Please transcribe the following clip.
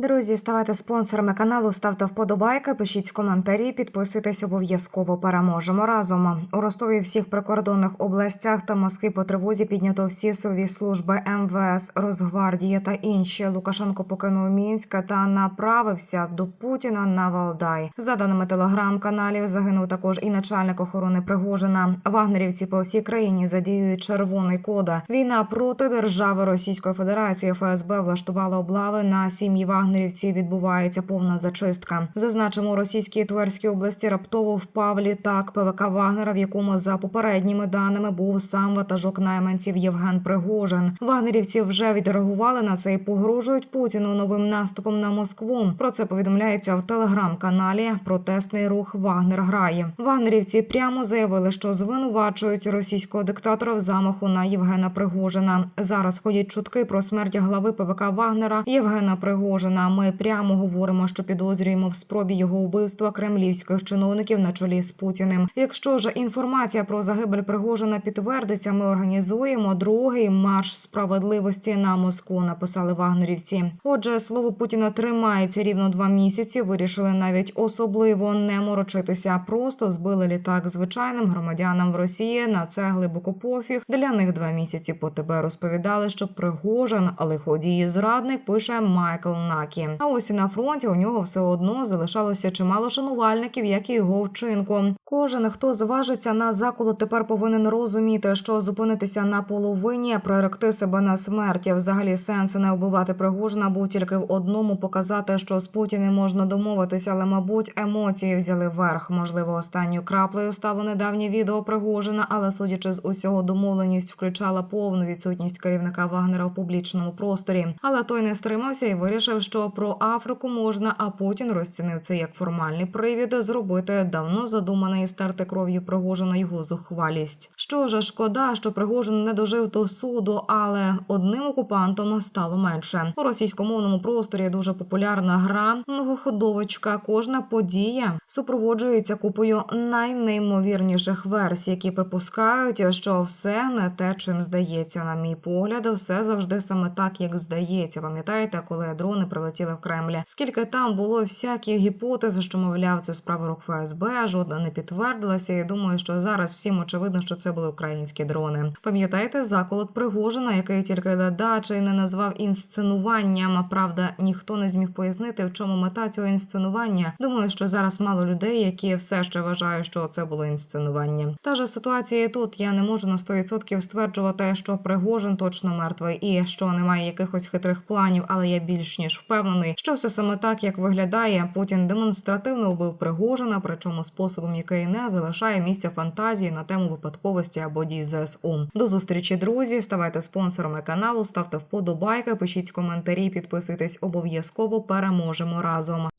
Друзі, ставайте спонсорами каналу, ставте вподобайки, пишіть коментарі, підписуйтесь обов'язково. Переможемо разом. У Ростові всіх прикордонних областях та Москві по тривозі піднято всі силові служби МВС, Росгвардія та інші. Лукашенко покинув Мінська та направився до Путіна на Валдай. За даними телеграм-каналів, загинув також і начальник охорони Пригожина. Вагнерівці по всій країні задіюють червоний кода. Війна проти держави Російської Федерації ФСБ влаштувала облави на сім'ї вагнерівців. Відбувається повна зачистка. Зазначимо, російській Тверській області раптово впав літак ПВК Вагнера, в якому за попередніми даними був сам ватажок найманців Євген Пригожин. Вагнерівці вже відреагували на це і погрожують Путіну новим наступом на Москву. Про це повідомляється в телеграм-каналі Протестний рух Вагнер грає. Вагнерівці прямо заявили, що звинувачують російського диктатора в замаху на Євгена Пригожина. Зараз ходять чутки про смерть глави ПВК Вагнера Євгена Пригожина. Ми прямо говоримо, що підозрюємо в спробі його вбивства кремлівських чиновників на чолі з Путіним. Якщо ж інформація про загибель Пригожина підтвердиться, ми організуємо другий марш справедливості на Москву. Написали вагнерівці. Отже, слово Путіна тримається рівно два місяці. Вирішили навіть особливо не морочитися. Просто збили літак звичайним громадянам в Росії. На це глибоко пофіг. Для них два місяці по тебе розповідали, що Пригожин лиходій і зрадник пише Майкл Накі. А ось і на фронті у нього все одно залишалося чимало шанувальників, як і його вчинку. Кожен, хто зважиться на заколот, тепер повинен розуміти, що зупинитися на половині, приректи себе на смерть. Взагалі сенс не вбивати Пригожина був тільки в одному показати, що з Путіним можна домовитися, але мабуть емоції взяли верх. Можливо, останньою краплею стало недавнє відео Пригожина, але судячи з усього, домовленість включала повну відсутність керівника Вагнера у публічному просторі. Але той не стримався і вирішив, що про Африку можна, а Путін розцінив це як формальний привід зробити давно задуманий стерти кров'ю Пригожина його зухвалість. Що ж, шкода, що Пригожин не дожив до суду, але одним окупантом стало менше. У російськомовному просторі дуже популярна гра многоходовочка. Кожна подія супроводжується купою найнеймовірніших версій, які припускають, що все не те, чим здається. На мій погляд, все завжди саме так, як здається. Пам'ятаєте, коли дрони прилетіли в Кремль? Скільки там було всяких гіпотез, що мовляв, це справа рук ФСБ, жодна не підтвердилася. І думаю, що зараз всім очевидно, що це були українські дрони. Пам'ятаєте заколот Пригожина, який тільки дача не назвав інсценуванням. А правда, ніхто не зміг пояснити, в чому мета цього інсценування. Думаю, що зараз мало людей, які все ще вважають, що це було інсценування. Та ж ситуація і тут я не можу на 100% стверджувати, що Пригожин точно мертвий і що немає якихось хитрих планів, але я більш ніж впевнений, що все саме так, як виглядає. Путін демонстративно вбив Пригожина, причому способом, який не залишає місця фантазії на тему випадковості або дій ЗСУ. До зустрічі, друзі. Ставайте спонсорами каналу, ставте вподобайки, пишіть коментарі, підписуйтесь обов'язково. Переможемо разом.